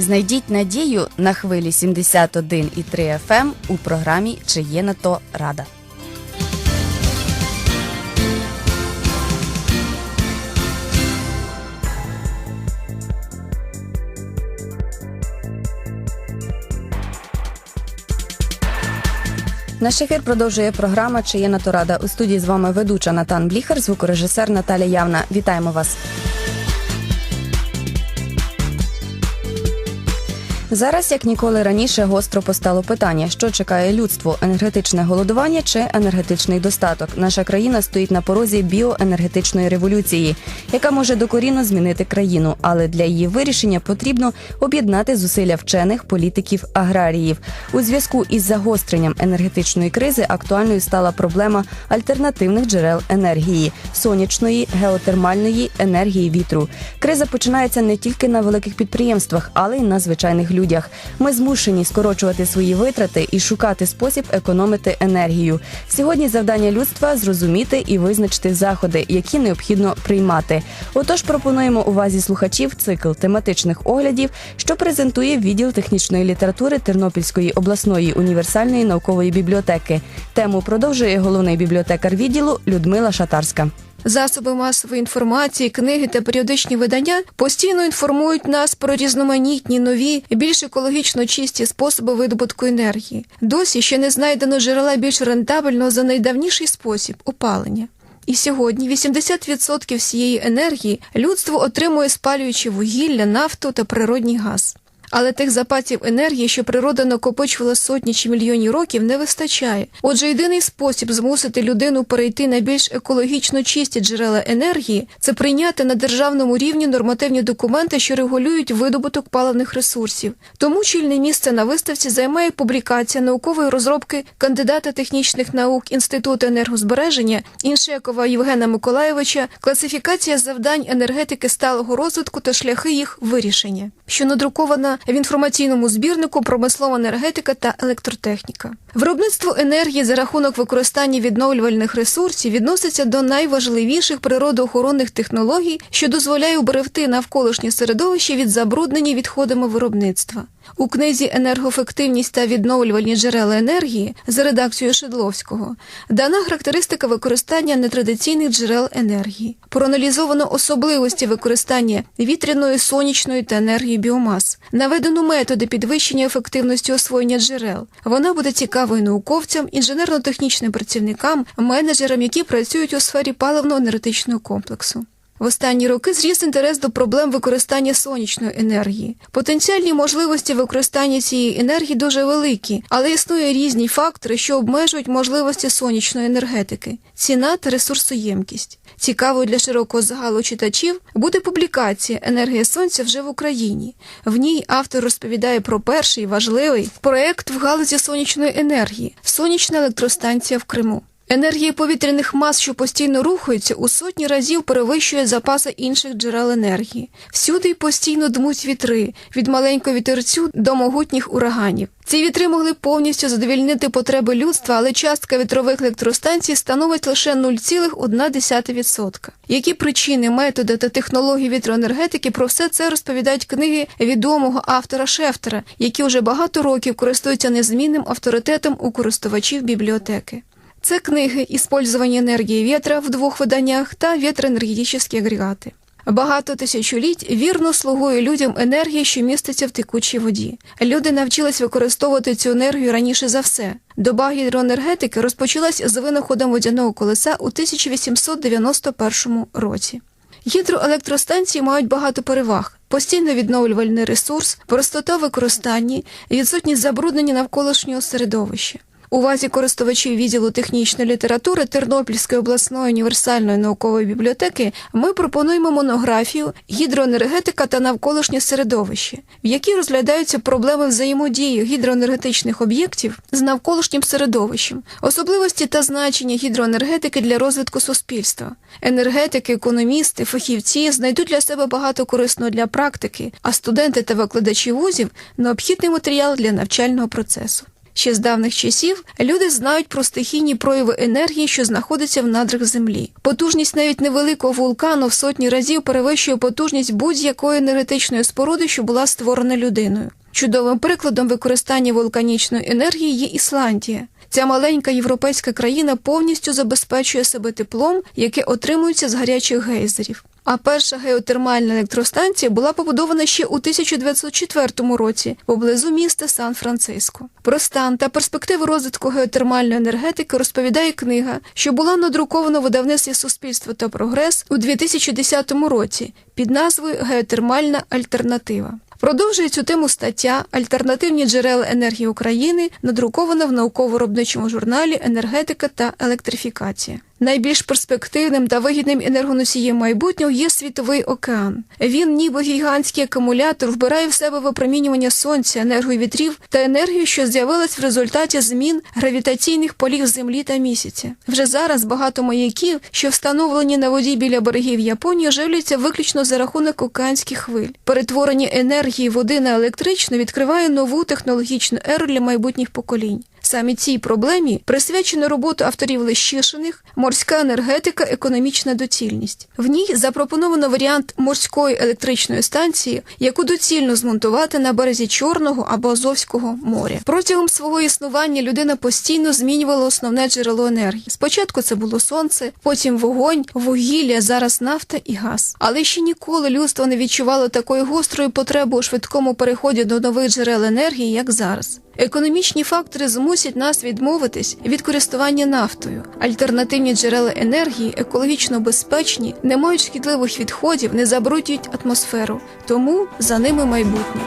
Знайдіть надію на хвилі 71,3 FM ем у програмі Чи є на то рада. Наш ефір продовжує програма Чи є на то рада. У студії з вами ведуча Натан Бліхер, звукорежисер Наталя Явна. Вітаємо вас. Зараз, як ніколи раніше, гостро постало питання, що чекає людство: енергетичне голодування чи енергетичний достаток. Наша країна стоїть на порозі біоенергетичної революції, яка може докорінно змінити країну, але для її вирішення потрібно об'єднати зусилля вчених, політиків, аграріїв. У зв'язку із загостренням енергетичної кризи актуальною стала проблема альтернативних джерел енергії сонячної, геотермальної енергії вітру. Криза починається не тільки на великих підприємствах, але й на звичайних людях. Ми змушені скорочувати свої витрати і шукати спосіб економити енергію. Сьогодні завдання людства зрозуміти і визначити заходи, які необхідно приймати. Отож, пропонуємо увазі слухачів цикл тематичних оглядів, що презентує відділ технічної літератури Тернопільської обласної універсальної наукової бібліотеки. Тему продовжує головний бібліотекар відділу Людмила Шатарська. Засоби масової інформації, книги та періодичні видання постійно інформують нас про різноманітні нові більш екологічно чисті способи видобутку енергії. Досі ще не знайдено джерела більш рентабельного за найдавніший спосіб опалення. І сьогодні 80% всієї енергії людство отримує спалюючи вугілля, нафту та природній газ. Але тих запасів енергії, що природа накопичувала сотні чи мільйонів років, не вистачає. Отже, єдиний спосіб змусити людину перейти на більш екологічно чисті джерела енергії це прийняти на державному рівні нормативні документи, що регулюють видобуток паливних ресурсів. Тому чільне місце на виставці займає публікація наукової розробки кандидата технічних наук Інституту енергозбереження Іншекова Євгена Миколаєвича, класифікація завдань енергетики сталого розвитку та шляхи їх вирішення, що надрукована в інформаційному збірнику промислова енергетика та електротехніка. Виробництво енергії за рахунок використання відновлювальних ресурсів відноситься до найважливіших природоохоронних технологій, що дозволяє уберегти навколишнє середовище від забруднення відходами виробництва. У книзі Енергоефективність та відновлювальні джерела енергії за редакцією Шедловського дана характеристика використання нетрадиційних джерел енергії. Проаналізовано особливості використання вітряної, сонячної та енергії біомас. Наведено методи підвищення ефективності освоєння джерел. Вона буде цікавою науковцям, інженерно-технічним працівникам, менеджерам, які працюють у сфері паливно-енергетичного комплексу. В останні роки зріс інтерес до проблем використання сонячної енергії. Потенціальні можливості використання цієї енергії дуже великі, але існують різні фактори, що обмежують можливості сонячної енергетики: ціна та ресурсоємкість. Цікавою для широкого загалу читачів буде публікація Енергія сонця вже в Україні. В ній автор розповідає про перший важливий проект в галузі сонячної енергії сонячна електростанція в Криму. Енергія повітряних мас, що постійно рухаються, у сотні разів перевищує запаси інших джерел енергії. Всюди й постійно дмуть вітри від маленького вітерцю до могутніх ураганів. Ці вітри могли повністю задовільнити потреби людства, але частка вітрових електростанцій становить лише 0,1%. Які причини, методи та технології вітроенергетики про все це розповідають книги відомого автора Шефтера, які вже багато років користуються незмінним авторитетом у користувачів бібліотеки. Це книги «Іспользування енергії вітра» в двох виданнях та «Вітроенергетичні агрегати». Багато тисячоліть вірно слугує людям енергія, що міститься в текучій воді. Люди навчились використовувати цю енергію раніше за все. Доба гідроенергетики розпочалась з винаходом водяного колеса у 1891 році. Гідроелектростанції мають багато переваг: постійно відновлювальний ресурс, простота використання, відсутність забруднення навколишнього середовища. Увазі користувачів відділу технічної літератури Тернопільської обласної універсальної наукової бібліотеки ми пропонуємо монографію Гідроенергетика та навколишнє середовище, в якій розглядаються проблеми взаємодії гідроенергетичних об'єктів з навколишнім середовищем, особливості та значення гідроенергетики для розвитку суспільства. Енергетики, економісти, фахівці знайдуть для себе багато корисного для практики, а студенти та викладачі вузів необхідний матеріал для навчального процесу. Ще з давних часів люди знають про стихійні прояви енергії, що знаходяться в надрах землі. Потужність навіть невеликого вулкану в сотні разів перевищує потужність будь-якої енергетичної споруди, що була створена людиною. Чудовим прикладом використання вулканічної енергії є Ісландія. Ця маленька європейська країна повністю забезпечує себе теплом, яке отримується з гарячих гейзерів. А перша геотермальна електростанція була побудована ще у 1904 році поблизу міста Сан-Франциско. Про стан та перспективи розвитку геотермальної енергетики розповідає книга, що була надрукована в видавництві Суспільство та прогрес у 2010 році під назвою Геотермальна альтернатива. Продовжує цю тему стаття Альтернативні джерела енергії України, надрукована в науково-виробничому журналі Енергетика та електрифікація. Найбільш перспективним та вигідним енергоносієм майбутнього є світовий океан. Він, ніби гігантський акумулятор, вбирає в себе випромінювання сонця, енергію вітрів та енергію, що з'явилась в результаті змін гравітаційних полів землі та місяця. Вже зараз багато маяків, що встановлені на воді біля берегів Японії, живляться виключно за рахунок океанських хвиль. Перетворення енергії води на електричну відкриває нову технологічну еру для майбутніх поколінь. Саме цій проблемі присвячено роботу авторів Лещишиних морська енергетика, економічна доцільність. В ній запропоновано варіант морської електричної станції, яку доцільно змонтувати на березі Чорного або Азовського моря. Протягом свого існування людина постійно змінювала основне джерело енергії. Спочатку це було сонце, потім вогонь, вугілля, зараз нафта і газ. Але ще ніколи людство не відчувало такої гострої потреби у швидкому переході до нових джерел енергії, як зараз. Економічні фактори змусять нас відмовитись від користування нафтою. Альтернативні джерела енергії екологічно безпечні, не мають шкідливих відходів, не забруднюють атмосферу. Тому за ними майбутнє.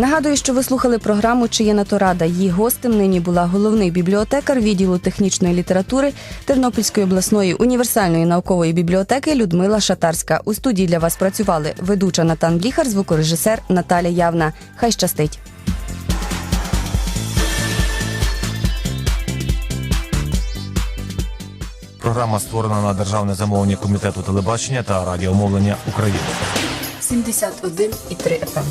Нагадую, що ви слухали програму Чи є на то рада. Її гостем нині була головний бібліотекар відділу технічної літератури Тернопільської обласної універсальної наукової бібліотеки Людмила Шатарська. У студії для вас працювали ведуча Натан Бліхар, звукорежисер Наталя Явна. Хай щастить. Програма створена на державне замовлення комітету телебачення та радіомовлення України. 71,3 FM.